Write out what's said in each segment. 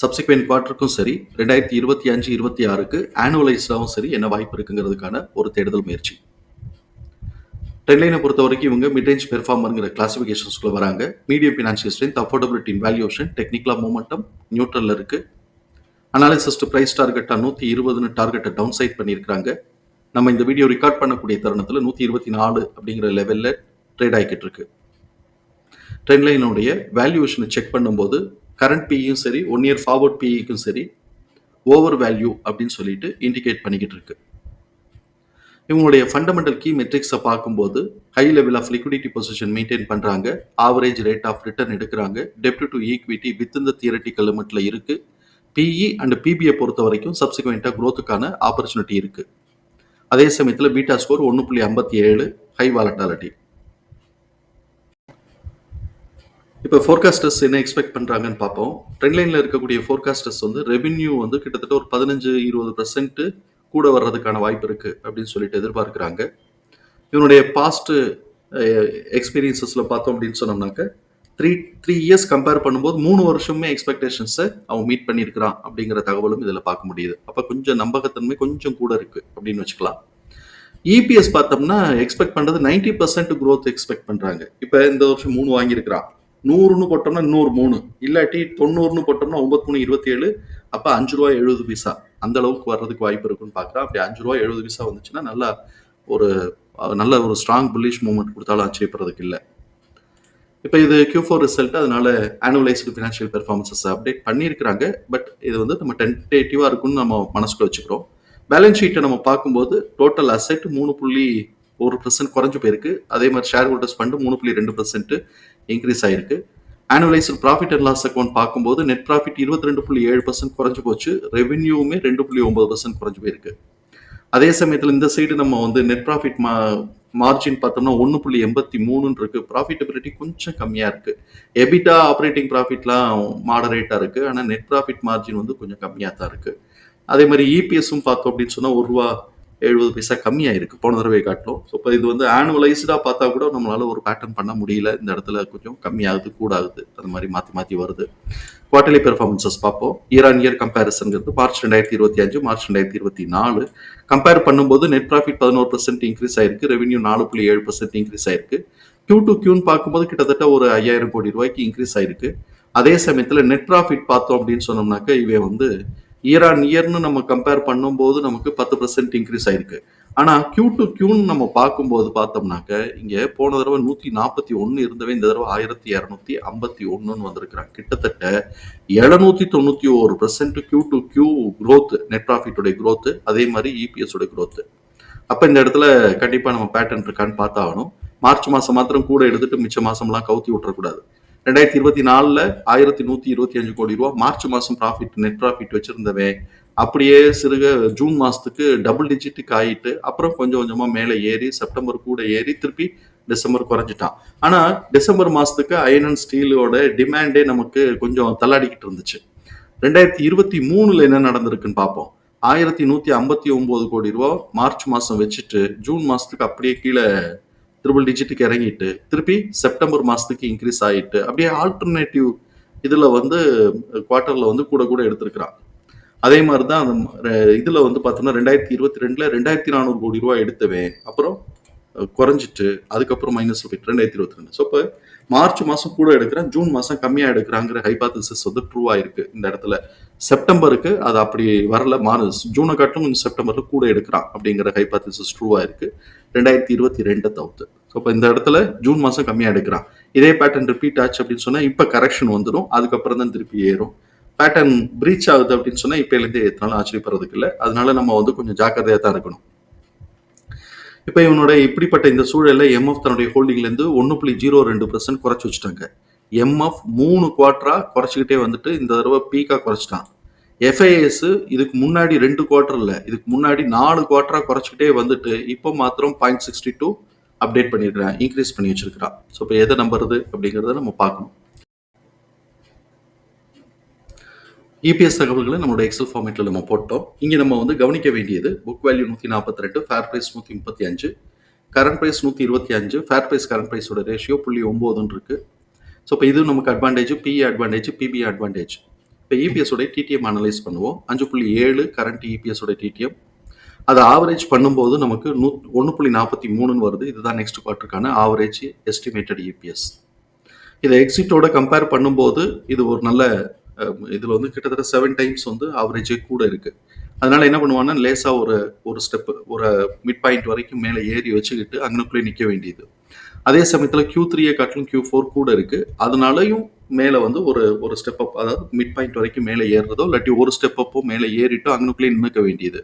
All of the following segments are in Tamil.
subsequent குவார்ட்டருக்கும் சரி ரெண்டாயிரத்தி இருபத்தி அஞ்சு இருபத்தி ஆறுக்கு ஆனுவலைஸ்டாகவும் சரி என்ன வாய்ப்பு இருக்குங்கிறதுக்கான ஒரு தேடுதல் முயற்சி. ட்ரெண்ட்லைனை பொறுத்த வரைக்கும் இவங்க மிட்ரேஞ்ச் பெர்ஃபார்மருங்கிற கிளாசிஃபிகேஷன்ஸ்குள்ள வராங்க. Medium financial strength affordability in valuation டெக்னிக்கலாக மூமெண்டம் நியூட்ரலில் இருக்குது அனாலிசிஸ்ட் ப்ரைஸ் டார்கெட்டாக நூற்றி இருபதுன்னு டார்கெட்டை டவுன் சைட் பண்ணியிருக்கிறாங்க. நம்ம இந்த வீடியோ ரெக்கார்ட் பண்ணக்கூடிய தருணத்தில் நூற்றி இருபத்தி நாலு அப்படிங்கிற லெவலில் ட்ரேட் ஆகிக்கிட்டு இருக்கு. ட்ரெண்ட்லைனுடைய வேல்யூவேஷனை செக் பண்ணும்போது கரண்ட் பியும் சரி ஒன் இயர் ஃபார்வர்ட் பிஇக்கும் சரி ஓவர் வேல்யூ அப்படின்னு சொல்லிட்டு இண்டிகேட் பண்ணிக்கிட்டு இருக்கு. இவங்களுடைய ஃபண்டமெண்டல் கீ மெட்ரிக்ஸை பார்க்கும்போது high level of liquidity position maintain பண்ணுறாங்க ஆவரேஜ் ரேட் ஆஃப் ரிட்டர்ன் எடுக்கிறாங்க. டெப்ட் டு ஈக்விட்டி வித் இந்த தியரட்டிக்கல் லிமிட்ல இருக்குது பிஇ அண்ட் பிபிஐ பொறுத்த வரைக்கும் சப்சிக்வெண்ட்டாக க்ரோத்துக்கான ஆப்பர்ச்சுனிட்டி இருக்குது அதே சமயத்தில் பீட்டா ஸ்கோர் ஒன்று புள்ளி ஐம்பத்தி ஏழு ஹை வாலட்டாலிட்டி இப்போ ஃபோர்காஸ்டர்ஸ் என்ன எக்ஸ்பெக்ட் பண்ணுறாங்கன்னு பார்ப்போம். ட்ரெண்ட்லைனில் இருக்கக்கூடிய ஃபோர்காஸ்டர்ஸ் வந்து ரெவென்யூ வந்து கிட்டத்தட்ட ஒரு பதினஞ்சு இருபது பர்சன்ட் கூட வர்றதுக்கான வாய்ப்பு இருக்குது அப்படின்னு சொல்லிட்டு எதிர்பார்க்குறாங்க. இவனுடைய பாஸ்ட்டு எக்ஸ்பீரியன்சஸில் பார்த்தோம் அப்படின்னு சொன்னோம்னாக்க த்ரீ த்ரீ இயர்ஸ் கம்பேர் பண்ணும்போது மூணு வருஷமே எக்ஸ்பெக்டேஷன்ஸை அவன் மீட் பண்ணியிருக்கிறான் அப்படிங்கிற தகவலும் இதில் பார்க்க முடியுது. அப்போ கொஞ்சம் நம்பகத்தன்மை கொஞ்சம் கூட இருக்குது அப்படின்னு வச்சுக்கலாம். இபிஎஸ் பார்த்தோம்னா எக்ஸ்பெக்ட் பண்ணுறது நைன்டி பர்சன்ட் க்ரோத் எக்ஸ்பெக்ட் பண்ணுறாங்க இப்போ இந்த வருஷம் மூணு வாங்கியிருக்கிறான். நூறுன்னு போட்டோம்னா நூறு மூணு. இல்லாட்டி தொண்ணூறுன்னு போட்டோம்னா ஒன்பது மூணு இருபத்தி ஏழு அப்போ அஞ்சு ரூபா எழுபது பைசா. அந்த அளவுக்கு வர்றதுக்கு வாய்ப்பு இருக்குன்னு பார்க்குறேன் அப்படி அஞ்சு ரூபா எழுபது பைசா வந்துச்சுன்னா நல்லா ஒரு நல்ல ஒரு ஸ்ட்ராங் புல்லிஷ் மூவ்மெண்ட் கொடுத்தாலும் ஆச்சரியப்படுறதுக்கு இல்லை. இப்போ இது கியூ ஃபோர் ரிசல்ட் அதனால ஆனுவலைஸ்டு ஃபினான்ஷியல் பெர்ஃபார்மன்சஸ் அப்டேட் பண்ணியிருக்கிறாங்க. பட் இது வந்து நம்ம டென்டேட்டிவாக இருக்கும்னு நம்ம மனசுக்குள்ள வச்சுக்கிறோம். பேலன்ஸ் ஷீட்டை நம்ம பார்க்கும்போது டோட்டல் அசெட் மூணு புள்ளி ஒரு பர்சன்ட் குறைஞ்சு போயிருக்கு. அதே மாதிரி ஷேர் ஹோல்டர்ஸ் ஃபண்டு மூணு புள்ளி ரெண்டு பர்சன்ட் இன்க்ரீஸ் ஆயிருக்கு. Annualised profit and loss account பார்க்கும்போது நெட் ப்ராஃபிட் இருபத்தி ரெண்டு புள்ளி ஏழு பர்சன்ட் குறைஞ்சு போச்சு. ரெவென்யூவுமே ரெண்டு புள்ளி ஒன்பது பர்சன்ட் குறைஞ்சு போயிருக்கு. அதே சமயத்தில் இந்த சைடு நம்ம வந்து நெட் ப்ராஃபிட் மா மார்ஜின் பார்த்தோம்னா ஒன்று புள்ளி எண்பத்தி மூணுன்னு இருக்கு ப்ராஃபிட்டபிலிட்டி கொஞ்சம் கம்மியாக இருக்கு. எபிட்டா ஆப்ரேட்டிங் ப்ராஃபிட்லாம் மாடரேட்டாக இருக்கு. ஆனால் நெட் ப்ராஃபிட் மார்ஜின் வந்து கொஞ்சம் கம்மியாக தான் இருக்கு. அதே மாதிரி இபிஎஸும் பார்த்தோம் அப்படின்னு சொன்னால் ஒரு ரூபா எழுபது பைசா கம்மியாக இருக்குது போன தடவை காட்டிலும். ஸோ இப்போ இது வந்து ஆனுவலைஸ்டாக பார்த்தா கூட நம்மளால் ஒரு பேட்டர்ன் பண்ண முடியல. இந்த இடத்துல கொஞ்சம் கம்மியாகுது கூடாகுது. அது மாதிரி மாற்றி மாற்றி வருது. குவார்டர்லி பெர்ஃபார்மன்சஸ் பார்ப்போம். இயர் ஆன் இயர் கம்பேரிசன்கிறது மார்ச் ரெண்டாயிரத்தி இருபத்தி அஞ்சு மார்ச் ரெண்டாயிரத்தி இருபத்தி நாலு. கம்பேர் பண்ணும்போது நெட் ப்ராஃபிட் பதினோரு பர்சன்ட் இன்க்ரீஸ் ஆயிருக்கு. ரெவன்யூ நாலு புள்ளி ஏழு பர்சன்ட் இன்க்ரீஸ் ஆயிருக்கு. கியூ டு கியூன்னு பார்க்கும்போது கிட்டத்தட்ட ஒரு ஐயாயிரம் கோடி ரூபாய்க்கு இன்க்ரீஸ் ஆயிருக்கு. அதே சமயத்தில் நெட் ப்ராஃபிட் பார்த்தோம் அப்படின்னு சொன்னோம்னாக்க இவை வந்து இயர் ஆன் இயர்னு நம்ம கம்பேர் பண்ணும்போது நமக்கு பத்து பர்சன்ட் இன்க்ரீஸ் ஆயிருக்கு. ஆனால் கியூ டு கியூன்னு நம்ம பார்க்கும்போது பார்த்தோம்னாக்க இங்கே போன தடவை நூற்றி நாற்பத்தி ஒன்று இருந்தவே இந்த தடவை ஆயிரத்தி இரநூத்தி ஐம்பத்தி ஒன்றுன்னு வந்திருக்கிறாங்க. கிட்டத்தட்ட எழுநூத்தி தொண்ணூற்றி ஒரு percent Q to Q growth net ப்ராஃபிட்டோட growth அதே மாதிரி இபிஎஸ் உடைய க்ரோத் அப்போ இந்த இடத்துல கண்டிப்பாக நம்ம பேட்டர்ன் இருக்கான்னு பார்த்தாகணும். மார்ச் மாதம் மாத்திரம் கூட எடுத்துட்டு மிச்ச மாதம்லாம் கவுத்தி விட்டுறக்கூடாது. ரெண்டாயிரத்தி இருபத்தி நாலுல ஆயிரத்தி நூத்தி இருபத்தி அஞ்சு கோடி ரூபா மார்ச் மாசம் ப்ராஃபிட் நெட் ப்ராஃபிட் வச்சிருந்தவன். அப்படியே சிறுக ஜூன் மாசத்துக்கு டபுள் டிஜிட்டுக்கு ஆயிட்டு அப்புறம் கொஞ்சம் கொஞ்சமா மேலே ஏறி செப்டம்பர் கூட ஏறி திருப்பி டிசம்பர் குறைஞ்சிட்டான். ஆனா டிசம்பர் மாசத்துக்கு அயன் அண்ட் ஸ்டீலோட டிமாண்டே நமக்கு கொஞ்சம் தள்ளாடிக்கிட்டு இருந்துச்சு. ரெண்டாயிரத்தி இருபத்தி மூணுல என்ன நடந்திருக்குன்னு பார்ப்போம். ஆயிரத்தி நூத்தி ஐம்பத்தி ஒன்பது கோடி ரூபா மார்ச் மாசம் வச்சுட்டு ஜூன் மாசத்துக்கு அப்படியே கீழே ட்ரிபிள் டிஜிட்டுக்கு இறங்கிட்டு திருப்பி செப்டம்பர் மாதத்துக்கு இன்க்ரீஸ் ஆகிட்டு அப்படியே ஆல்டர்னேட்டிவ் இதில் வந்து குவார்ட்டரில் வந்து கூட கூட எடுத்திருக்கிறான். அதே மாதிரி தான் அந்த இதில் வந்து பார்த்தோம்னா ரெண்டாயிரத்தி இருபத்தி ரெண்டில் ரெண்டாயிரத்தி நானூறு கோடி ரூபா எடுத்தவன் அப்புறம் குறைஞ்சிட்டு அதுக்கப்புறம் மைனஸ் போயிட்டு ரெண்டாயிரத்தி இருபத்தி ரெண்டு. ஸோ இப்போ மார்ச் மாதம் கூட எடுக்கிறேன் ஜூன் மாதம் கம்மியாக எடுக்கிறாங்கிற ஹைபாத்திசிஸ் வந்து ட்ரூ ஆயிருக்கு இந்த இடத்துல. செப்டம்பருக்கு அது அப்படி வரல மார்ச் ஜூனை காட்டும் கொஞ்சம் செப்டம்பரில் கூட எடுக்கிறான் அப்படிங்கிற ஹைபாத்திசிஸ் ட்ரூ ஆயிருக்கு. ரெண்டாயிரத்தி இருபத்தி ரெண்டை தவிர்த்து. ஸோ இப்போ இந்த இடத்துல ஜூன் மாதம் கம்மியாக எடுக்கிறான். இதே பேட்டர்ன் ரிப்பீட் ஆச்சு அப்படின்னு சொன்னால் இப்போ கரெக்ஷன் வந்துடும் அதுக்கப்புறம் தான் திருப்பி ஏறும். பேட்டர்ன் பிரீச் ஆகுது அப்படின்னு சொன்னால் இப்போலேருந்தே எத்தனாலும் ஆச்சரியப்படுறதுக்கு இல்லை. அதனால நம்ம வந்து கொஞ்சம் ஜாக்கிரதையாக தான் இருக்கணும். இப்போ இவனோட இப்படிப்பட்ட இந்த சூழலில் எம்எஃப் தன்னுடைய ஹோல்டிங்லேருந்து ஒன்று புள்ளி ஜீரோ ரெண்டு பர்சன்ட் குறைச்சி வச்சுட்டாங்க. எம்எஃப் மூணு குவார்டரா குறைச்சிக்கிட்டே வந்துட்டு இந்த தடவை பீக்காக குறைச்சிட்டான். எஃப்ஐஎஸ் இதுக்கு முன்னாடி ரெண்டு குவார்ட்டர் இல்லை இதுக்கு முன்னாடி நாலு குவார்டரா குறைச்சிக்கிட்டே வந்துட்டு இப்போ மாத்திரம் பாயிண்ட் சிக்ஸ்டி டூ அப்டேட் பண்ணியிருக்கிறான் இன்க்ரீஸ் பண்ணி வச்சிருக்கிறான் ஸோ இப்போ எதை நம்புறது அப்படிங்கிறத நம்ம பார்க்கணும். இபிஎஸ் தகவல்களை நம்மளோட எக்ஸல் ஃபார்மேட்டில் நம்ம போட்டோம். இங்கே நம்ம வந்து கவனிக்க வேண்டியது புக் வேல்யூ நூற்றி நாற்பத்தி ரெண்டு ஃபேர் ப்ரைஸ் நூற்றி முப்பத்தி அஞ்சு கரண்ட் ப்ரைஸ் நூற்றி இருபத்தி அஞ்சு ஃபேர் ப்ரைஸ் கரண்ட் ப்ரைஸோட ரேஷியோ புள்ளி ஒம்போதுன்னு இருக்குது ஸோ இப்போ இது நமக்கு advantage PE advantage PB advantage இப்போ இபிஎஸ் உடைய டிடிஎம் அனலைஸ் பண்ணுவோம். அஞ்சு புள்ளி ஏழு கரண்ட் இபிஎஸ் உடைய டிடிஎம் அதை ஆவரேஜ் பண்ணும்போது நமக்கு நூ ஒன்று புள்ளி நாற்பத்தி மூணுன்னு வருது. இதுதான் நெக்ஸ்ட் குவார்ட்டருக்கான ஆவரேஜ் எஸ்டிமேட்டட் இபிஎஸ் இதை எக்ஸிட்டோட கம்பேர் பண்ணும்போது இது ஒரு நல்ல இதில் வந்து கிட்டத்தட்ட செவன் டைம்ஸ் வந்து ஆவரேஜே கூட இருக்குது அதனால என்ன பண்ணுவாங்கன்னா லேசாக ஒரு ஒரு ஸ்டெப்பு ஒரு மிட் பாயிண்ட் வரைக்கும் மேலே ஏறி வச்சுக்கிட்டு அங்கனுக்குள்ளே நிற்க வேண்டியது. அதே சமயத்தில் கியூ த்ரீயை காட்டிலும் கியூ ஃபோர் கூட இருக்குது அதனாலையும் மேலே வந்து ஒரு ஒரு ஸ்டெப் அப் அதாவது மிட் பாயிண்ட் வரைக்கும் மேலே ஏறுறதோ இல்லாட்டி ஒரு ஸ்டெப் அப்போ மேலே ஏறிட்டோ அங்கனுக்குள்ளே நின்றுக்க வேண்டியது.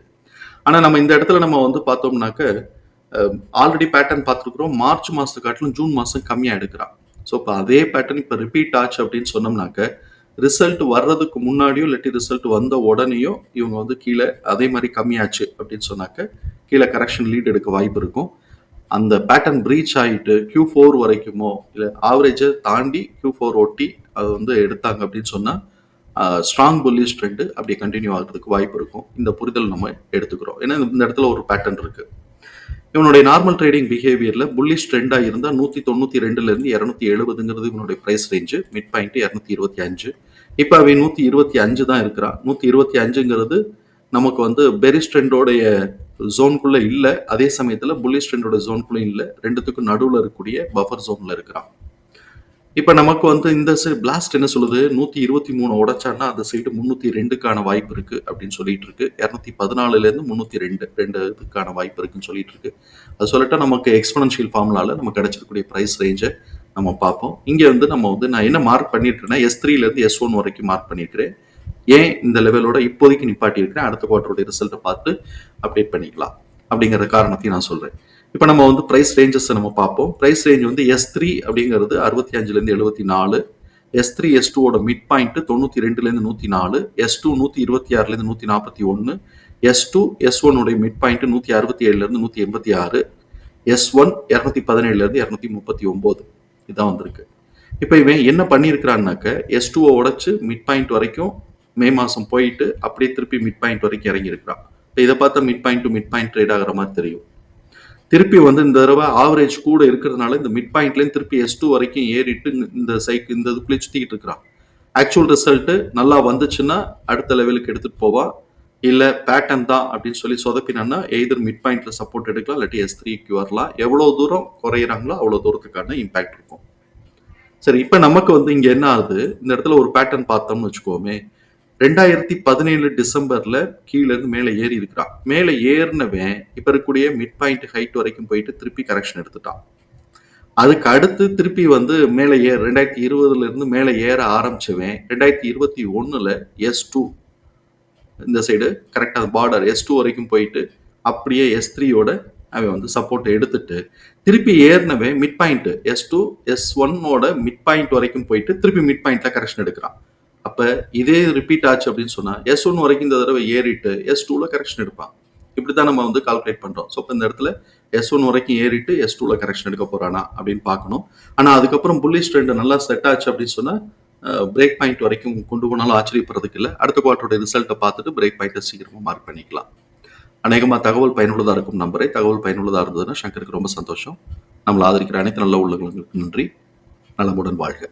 ஆனால் நம்ம இந்த இடத்துல நம்ம வந்து பார்த்தோம்னாக்க ஆல்ரெடி பேட்டர்ன் பார்த்துருக்குறோம். மார்ச் மாதத்தை காட்டிலும் ஜூன் மாதம் கம்மியாக எடுக்கிறான். ஸோ இப்போ அதே பேட்டர்ன் இப்போ ரிப்பீட் ஆச்சு அப்படின்னு சொன்னோம்னாக்க ரிசல்ட் வர்றதுக்கு முன்னாடியோ இல்லாட்டி ரிசல்ட் வந்த உடனேயோ இவங்க வந்து கீழே அதே மாதிரி கம்மியாச்சு அப்படின்னு சொன்னாக்க கீழே கரெக்ஷன் லீட் எடுக்க வாய்ப்பு இருக்கும். அந்த பேட்டர்ன் ப்ரீச் ஆகிட்டு கியூ ஃபோர் வரைக்குமோ இல்லை ஆவரேஜை தாண்டி கியூ ஃபோர் ஒட்டி அது வந்து எடுத்தாங்க அப்படின்னு சொன்னால் ஸ்ட்ராங் புல்லிஷ் ட்ரெண்டு அப்படி கண்டினியூ ஆகிறதுக்கு வாய்ப்பு இருக்கும். இந்த புரிதல் நம்ம எடுத்துக்கிறோம். ஏன்னா இந்த இடத்துல ஒரு பேட்டர்ன் இருக்கு. இவனுடைய நார்மல் ட்ரேடிங் பிஹேவியரில் புல்லிஷ் ட்ரெண்டாக இருந்தால் நூற்றி தொண்ணூற்றி ரெண்டுலேருந்து இரநூத்தி எழுபதுங்கிறது இவனுடைய ப்ரைஸ் ரேஞ்சு மிட் பாயிண்ட் இரநூத்தி இருபத்தி அஞ்சு. இப்போ அவன் நூற்றி இருபத்தி அஞ்சு தான் இருக்கிறான். நூற்றி இருபத்தி அஞ்சுங்கிறது நமக்கு வந்து பெரிஸ் ட்ரெண்டோடைய ஜோன்குள்ளே இல்லை. அதே சமயத்தில் புல்லிஷ் ட்ரெண்டோட ஜோன்குள்ளே இல்லை. ரெண்டுத்துக்கும் நடுவில் இருக்கக்கூடிய பஃபர் ஜோனில் இருக்கிறான். இப்போ நமக்கு வந்து இந்த சைடு பிளாஸ்ட் என்ன சொல்லுது? நூற்றி இருபத்தி மூணு உடைச்சான்னா அந்த சைடு முந்நூற்றி ரெண்டுக்கான வாய்ப்பு இருக்கு அப்படின்னு சொல்லிட்டு இருக்கு. இரநூத்தி பதினாலுலேருந்து முந்நூற்றி ரெண்டு ரெண்டு இதுக்கான வாய்ப்பு இருக்குன்னு சொல்லிட்டு இருக்கு. அது சொல்லிட்டா நமக்கு எக்ஸ்பனன்ஷியல் ஃபார்முலால நம்ம கிடைச்சிருக்கக்கூடிய ப்ரைஸ் ரேஞ்சை நம்ம பார்ப்போம். இங்கே வந்து நம்ம வந்து நான் என்ன மார்க் பண்ணியிருக்கேன்னா எஸ் த்ரீலேருந்து எஸ் ஒன் வரைக்கும் மார்க் பண்ணியிருக்கிறேன் ஏன் இந்த லெவலோட இப்போதைக்கு நிப்பாட்டியிருக்கிறேன்? அடுத்த குவார்டருடைய ரிசல்ட்டை பார்த்து அப்டேட் பண்ணிக்கலாம். அப்படிங்கிற காரணத்தையும் நான் சொல்கிறேன் இப்போ நம்ம வந்து ப்ரைஸ் ரேஞ்சஸ் நம்ம பார்ப்போம். ப்ரைஸ் ரேஞ்ச் வந்து எஸ் த்ரீ அப்படிங்கிறது அறுபத்தி அஞ்சுலேருந்து எழுபத்தி நாலு எஸ் த்ரீ எஸ் டூவோட மிட் பாயிண்ட் தொண்ணூற்றி ரெண்டுலேருந்து நூற்றி நாலு எஸ் டூ நூற்றி இருபத்தி ஆறுலேருந்து நூற்றி நாற்பத்தி ஒன்று எஸ் டூ எஸ் ஒன்னுடைய மிட் பாயிண்ட் நூற்றி அறுபத்தி ஏழுலேருந்து நூற்றி எண்பத்தி ஆறு எஸ் ஒன் இரநூத்தி பதினேழுலேருந்து இரநூத்தி முப்பத்தி ஒம்பது இதான் வந்திருக்கு. இப்போ இவன் என்ன பண்ணியிருக்கிறான்னாக்க எஸ் டூவை உடச்சு மிட் பாயிண்ட் வரைக்கும் மே மாதம் போயிட்டு அப்படியே திருப்பி மிட் பாயிண்ட் வரைக்கும் இறங்கியிருக்கிறான். இப்போ இதை பார்த்தா mid point to mid point trade ஆகிற மாதிரி தெரியும். திருப்பி வந்து இந்த தடவை ஆவரேஜ் கூட இருக்கிறதுனால இந்த மிட் பாயிண்ட்லேயும் திருப்பி எஸ் டூ வரைக்கும் ஏறிட்டு இந்த சைக்கு இந்த இதுக்குள்ளே சுற்றிக்கிட்டு இருக்கிறான். ஆக்சுவல் ரிசல்ட்டு நல்லா வந்துச்சுன்னா அடுத்த லெவலுக்கு எடுத்துகிட்டு போவா. இல்லை பேட்டர்ன் தான் அப்படின்னு சொல்லி சொதப்பினா எய்தர் மிட் பாயிண்டில் சப்போர்ட் எடுக்கலாம் இல்லாட்டி எஸ் த்ரீக்கு வரலாம். எவ்வளோ தூரம் குறையிறாங்களோ அவ்வளோ தூரத்துக்கான இம்பேக்ட் இருக்கும். சரி இப்போ நமக்கு வந்து இங்கே என்ன ஆகுது? இந்த இடத்துல ஒரு பேட்டர்ன் பார்த்தோம்னு வச்சுக்கோமே. ரெண்டாயிரத்தி பதினேழு டிசம்பர்ல கீழேருந்து மேலே ஏறி இருக்கிறான். மேலே ஏறினவன் இப்ப இருக்கக்கூடிய மிட் பாயிண்ட் ஹைட் வரைக்கும் போயிட்டு திருப்பி கரெக்ஷன் எடுத்துட்டான். அதுக்கு அடுத்து திருப்பி வந்து மேலே ஏற ரெண்டாயிரத்தி இருபதுல இருந்து மேலே ஏற ஆரம்பிச்சவன் ரெண்டாயிரத்தி இருபத்தி ஒன்றில் எஸ் டூ இந்த சைடு கரெக்டாக பார்டர் எஸ் டூ வரைக்கும் போயிட்டு அப்படியே எஸ் த்ரீயோட அவன் வந்து சப்போர்ட் எடுத்துட்டு திருப்பி ஏறினவன் mid point S two S ஒன்னோட மிட் பாயிண்ட் வரைக்கும் போயிட்டு திருப்பி மிட் பாயிண்ட்ல கரெக்ஷன் எடுக்கிறான். அப்போ இதே ரிப்பீட் ஆச்சு அப்படின்னு சொன்னால் எஸ் ஒன் வரைக்கும் இந்த தடவை ஏறிட்டு எஸ் டூவில் கரெக்ஷன் எடுப்பான். இப்படி தான் நம்ம வந்து கால்குலேட் பண்ணுறோம் ஸோ இப்போ இந்த இடத்துல எஸ் ஒன் வரைக்கும் ஏறிட்டு எஸ் டூவில் கரெக்ஷன் எடுக்க போகிறானா அப்படின்னு பார்க்கணும். ஆனால் அதுக்கப்புறம் புல்லிஷ் ட்ரெண்ட் நல்லா செட் ஆச்சு அப்படின்னு சொன்னால் பிரேக் பாயிண்ட் வரைக்கும் கொண்டு போனாலும் ஆச்சரியப்படுறதுக்கு இல்லை. அடுத்த குவார்ட்டரோட ரிசல்ட்டை பார்த்துட்டு பிரேக் பாயிண்ட்டை சீக்கிரமாக மார்க் பண்ணிக்கலாம். அநேகமாக தகவல் பயனுள்ளதாக இருக்கும் நம்பரை. தகவல் பயனுள்ளதாக இருந்ததுன்னா சங்கருக்கு ரொம்ப சந்தோஷம். நம்மளை ஆதரிக்கிற அனைத்து நல்ல உள்ளங்களுக்கு நன்றி. நலமுடன் வாழ்க.